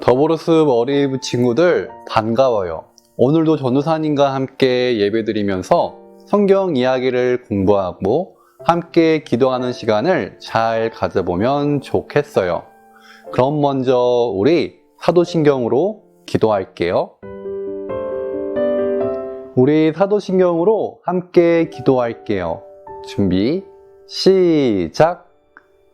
더보르스 어린이 친구들 반가워요. 오늘도 전도사님과 함께 예배드리면서 성경 이야기를 공부하고 함께 기도하는 시간을 잘 가져보면 좋겠어요. 그럼 먼저 우리 사도신경으로 기도할게요. 우리 사도신경으로 함께 기도할게요. 준비, 시작!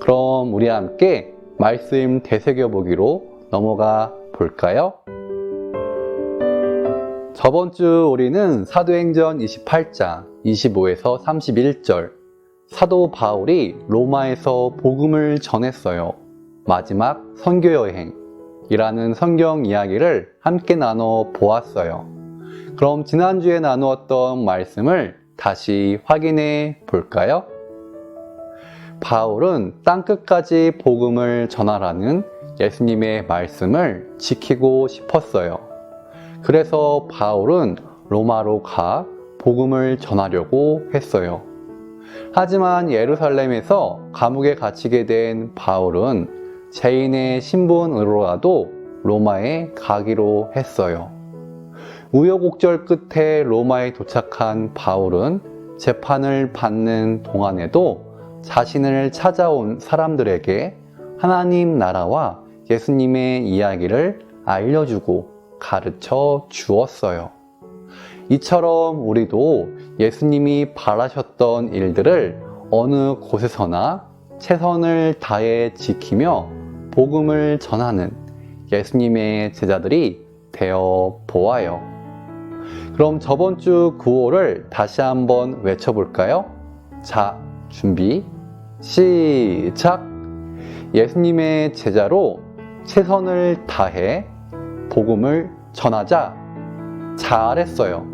그럼 우리 함께 말씀 되새겨 보기로 넘어가 볼까요? 저번 주 우리는 사도행전 28장 25에서 31절 사도 바울이 로마에서 복음을 전했어요. 마지막 선교 여행이라는 성경 이야기를 함께 나눠 보았어요. 그럼 지난주에 나누었던 말씀을 다시 확인해 볼까요? 바울은 땅끝까지 복음을 전하라는 예수님의 말씀을 지키고 싶었어요. 그래서 바울은 로마로 가 복음을 전하려고 했어요. 하지만 예루살렘에서 감옥에 갇히게 된 바울은 죄인의 신분으로라도 로마에 가기로 했어요. 우여곡절 끝에 로마에 도착한 바울은 재판을 받는 동안에도 자신을 찾아온 사람들에게 하나님 나라와 예수님의 이야기를 알려주고 가르쳐 주었어요. 이처럼 우리도 예수님이 바라셨던 일들을 어느 곳에서나 최선을 다해 지키며 복음을 전하는 예수님의 제자들이 되어 보아요. 그럼 저번 주 구호를 다시 한번 외쳐볼까요? 자, 준비, 시작! 예수님의 제자로 최선을 다해 복음을 전하자. 잘했어요.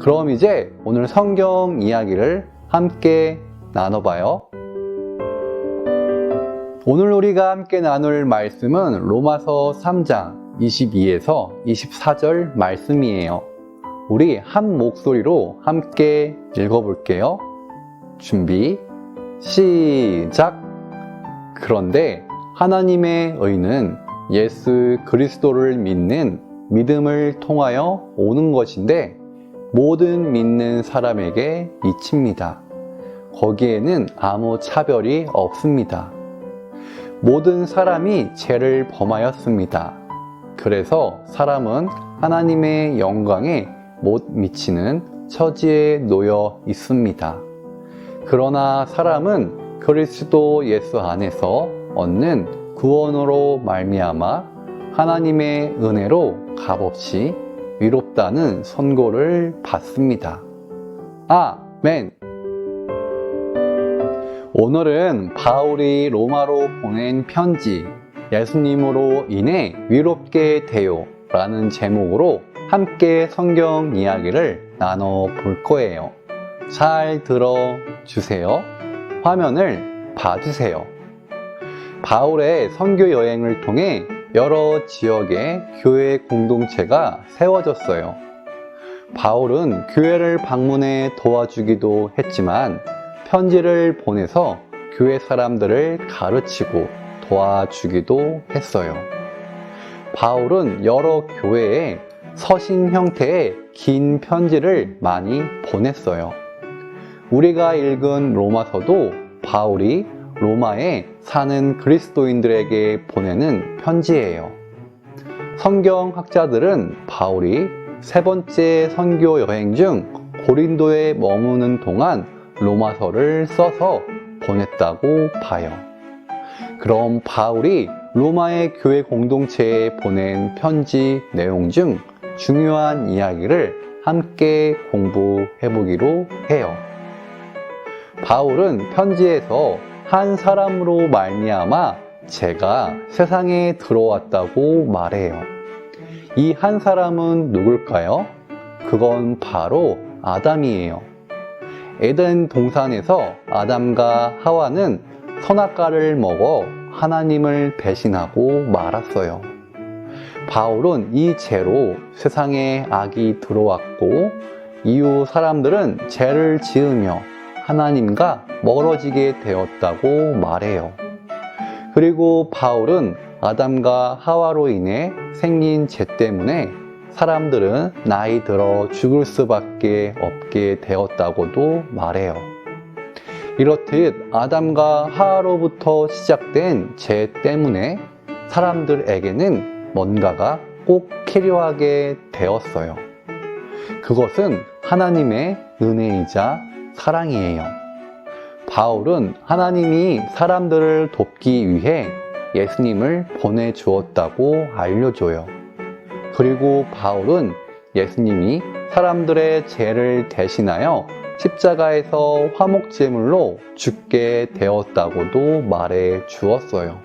그럼 이제 오늘 성경 이야기를 함께 나눠봐요. 오늘 우리가 함께 나눌 말씀은 로마서 3장 22에서 24절 말씀이에요. 우리 한 목소리로 함께 읽어볼게요. 준비, 시작! 그런데 하나님의 의는 예수 그리스도를 믿는 믿음을 통하여 오는 것인데 모든 믿는 사람에게 미칩니다. 거기에는 아무 차별이 없습니다. 모든 사람이 죄를 범하였습니다. 그래서 사람은 하나님의 영광에 못 미치는 처지에 놓여 있습니다. 그러나 사람은 그리스도 예수 안에서 얻는 구원으로 말미암아 하나님의 은혜로 값없이 위롭다는 선고를 받습니다. 아멘. 오늘은 바울이 로마로 보낸 편지 예수님으로 인해 위롭게 되요 라는 제목으로 함께 성경 이야기를 나눠 볼 거예요. 잘 들어 주세요. 화면을 봐주세요. 바울의 선교 여행을 통해 여러 지역의 교회 공동체가 세워졌어요. 바울은 교회를 방문해 도와주기도 했지만 편지를 보내서 교회 사람들을 가르치고 도와주기도 했어요. 바울은 여러 교회에 서신 형태의 긴 편지를 많이 보냈어요. 우리가 읽은 로마서도 바울이 로마에 사는 그리스도인들에게 보내는 편지예요. 성경학자들은 바울이 세 번째 선교 여행 중 고린도에 머무는 동안 로마서를 써서 보냈다고 봐요. 그럼 바울이 로마의 교회 공동체에 보낸 편지 내용 중 중요한 이야기를 함께 공부해 보기로 해요. 바울은 편지에서 한 사람으로 말미암아 제가 세상에 들어왔다고 말해요. 이 한 사람은 누굴까요? 그건 바로 아담이에요. 에덴 동산에서 아담과 하와는 선악과를 먹어 하나님을 배신하고 말았어요. 바울은 이 죄로 세상에 악이 들어왔고 이후 사람들은 죄를 지으며 하나님과 멀어지게 되었다고 말해요. 그리고 바울은 아담과 하와로 인해 생긴 죄 때문에 사람들은 나이 들어 죽을 수밖에 없게 되었다고도 말해요. 이렇듯 아담과 하와로부터 시작된 죄 때문에 사람들에게는 뭔가가 꼭 필요하게 되었어요. 그것은 하나님의 은혜이자 사랑이에요. 바울은 하나님이 사람들을 돕기 위해 예수님을 보내주었다고 알려줘요. 그리고 바울은 예수님이 사람들의 죄를 대신하여 십자가에서 화목제물로 죽게 되었다고도 말해 주었어요.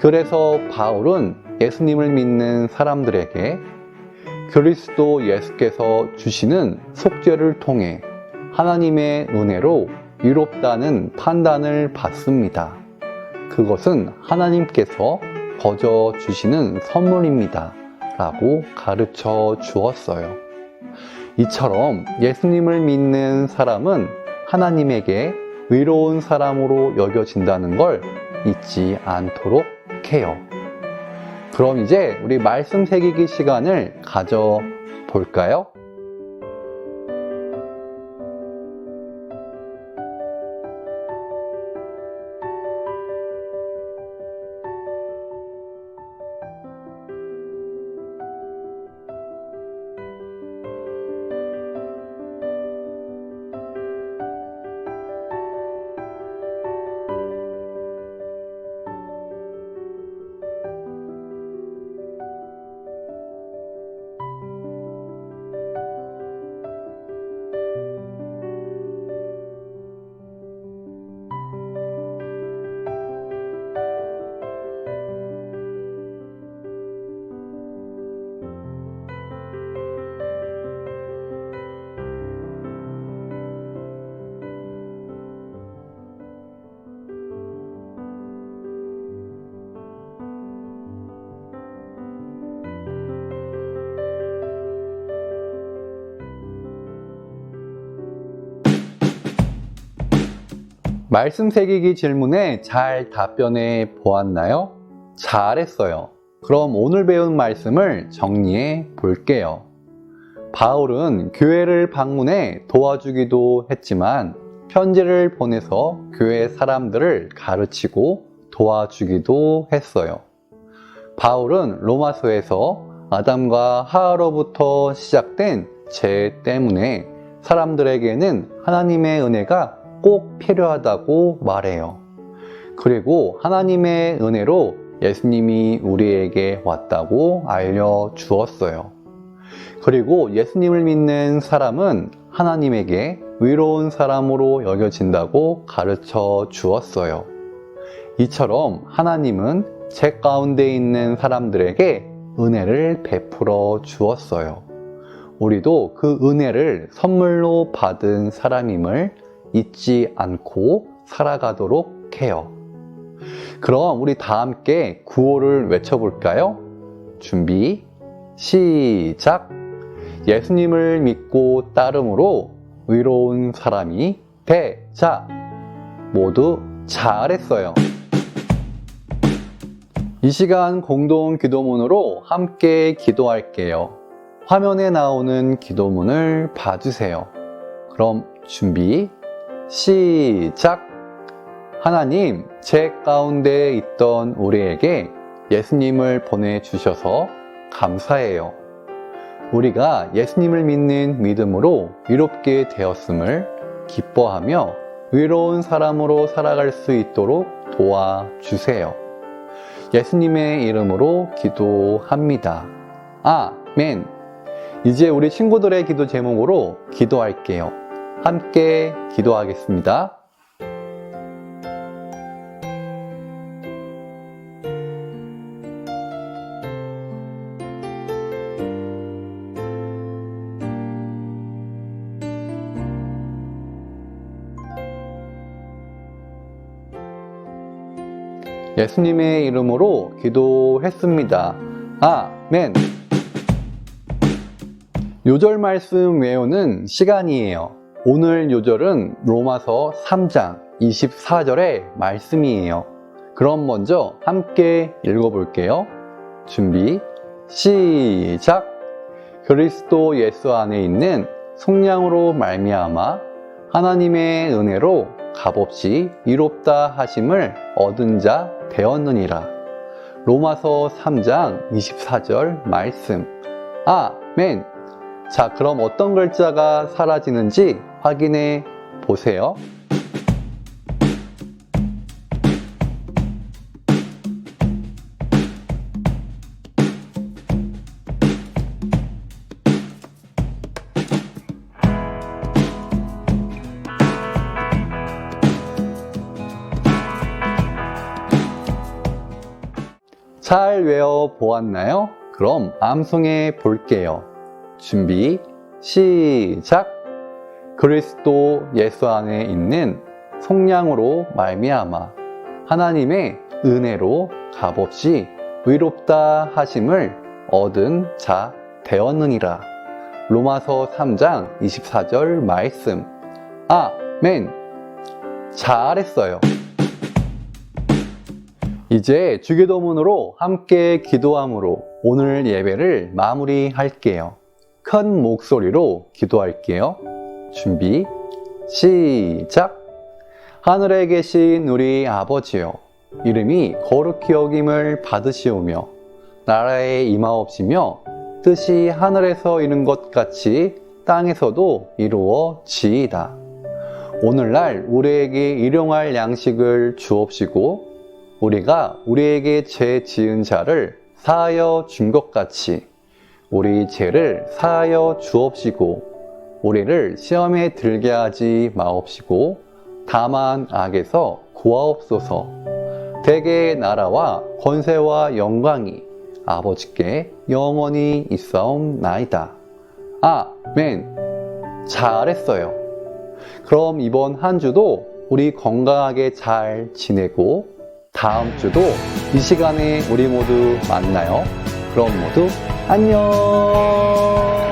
그래서 바울은 예수님을 믿는 사람들에게 그리스도 예수께서 주시는 속죄를 통해 하나님의 은혜로 위롭다는 판단을 받습니다. 그것은 하나님께서 거저 주시는 선물입니다. 라고 가르쳐 주었어요. 이처럼 예수님을 믿는 사람은 하나님에게 의로운 사람으로 여겨진다는 걸 잊지 않도록 해요. 그럼 이제 우리 말씀 새기기 시간을 가져 볼까요? 말씀 새기기 질문에 잘 답변해 보았나요? 잘했어요. 그럼 오늘 배운 말씀을 정리해 볼게요. 바울은 교회를 방문해 도와주기도 했지만 편지를 보내서 교회 사람들을 가르치고 도와주기도 했어요. 바울은 로마서에서 아담과 하와로부터 시작된 죄 때문에 사람들에게는 하나님의 은혜가 꼭 필요하다고 말해요. 그리고 하나님의 은혜로 예수님이 우리에게 왔다고 알려주었어요. 그리고 예수님을 믿는 사람은 하나님에게 의로운 사람으로 여겨진다고 가르쳐 주었어요. 이처럼 하나님은 제 가운데 있는 사람들에게 은혜를 베풀어 주었어요. 우리도 그 은혜를 선물로 받은 사람임을 잊지 않고 살아가도록 해요. 그럼 우리 다 함께 구호를 외쳐볼까요? 준비, 시작! 예수님을 믿고 따름으로 의로운 사람이 되자! 모두 잘했어요. 이 시간 공동 기도문으로 함께 기도할게요. 화면에 나오는 기도문을 봐주세요. 그럼 준비, 시작! 하나님, 제 가운데 있던 우리에게 예수님을 보내주셔서 감사해요. 우리가 예수님을 믿는 믿음으로 위롭게 되었음을 기뻐하며 의로운 사람으로 살아갈 수 있도록 도와주세요. 예수님의 이름으로 기도합니다. 아멘. 이제 우리 친구들의 기도 제목으로 기도할게요. 함께 기도하겠습니다. 예수님의 이름으로 기도했습니다. 아멘. 요절 말씀 외우는 시간이에요. 오늘 요절은 로마서 3장 24절의 말씀이에요. 그럼 먼저 함께 읽어볼게요. 준비, 시작! 그리스도 예수 안에 있는 속량으로 말미암아 하나님의 은혜로 값없이 이롭다 하심을 얻은 자 되었느니라. 로마서 3장 24절 말씀. 아멘. 자, 그럼 어떤 글자가 사라지는지 확인해 보세요. 잘 외워 보았나요? 그럼 암송해 볼게요. 준비, 시작! 그리스도 예수 안에 있는 속량으로 말미암아 하나님의 은혜로 값없이 의롭다 하심을 얻은 자 되었느니라. 로마서 3장 24절 말씀. 아멘. 잘했어요. 이제 주기도문으로 함께 기도함으로 오늘 예배를 마무리할게요. 큰 목소리로 기도할게요. 준비, 시작! 하늘에 계신 우리 아버지여, 이름이 거룩히 여김을 받으시오며, 나라에 임하옵시며, 뜻이 하늘에서 이룬 것 같이 땅에서도 이루어지이다. 오늘날 우리에게 일용할 양식을 주옵시고, 우리가 우리에게 죄 지은 자를 사하여 준 것 같이 우리 죄를 사하여 주옵시고 우리를 시험에 들게 하지 마옵시고 다만 악에서 구하옵소서 대개의 나라와 권세와 영광이 아버지께 영원히 있사옵나이다. 아멘. 잘했어요. 그럼 이번 한 주도 우리 건강하게 잘 지내고 다음 주도 이 시간에 우리 모두 만나요. 그럼 모두 안녕!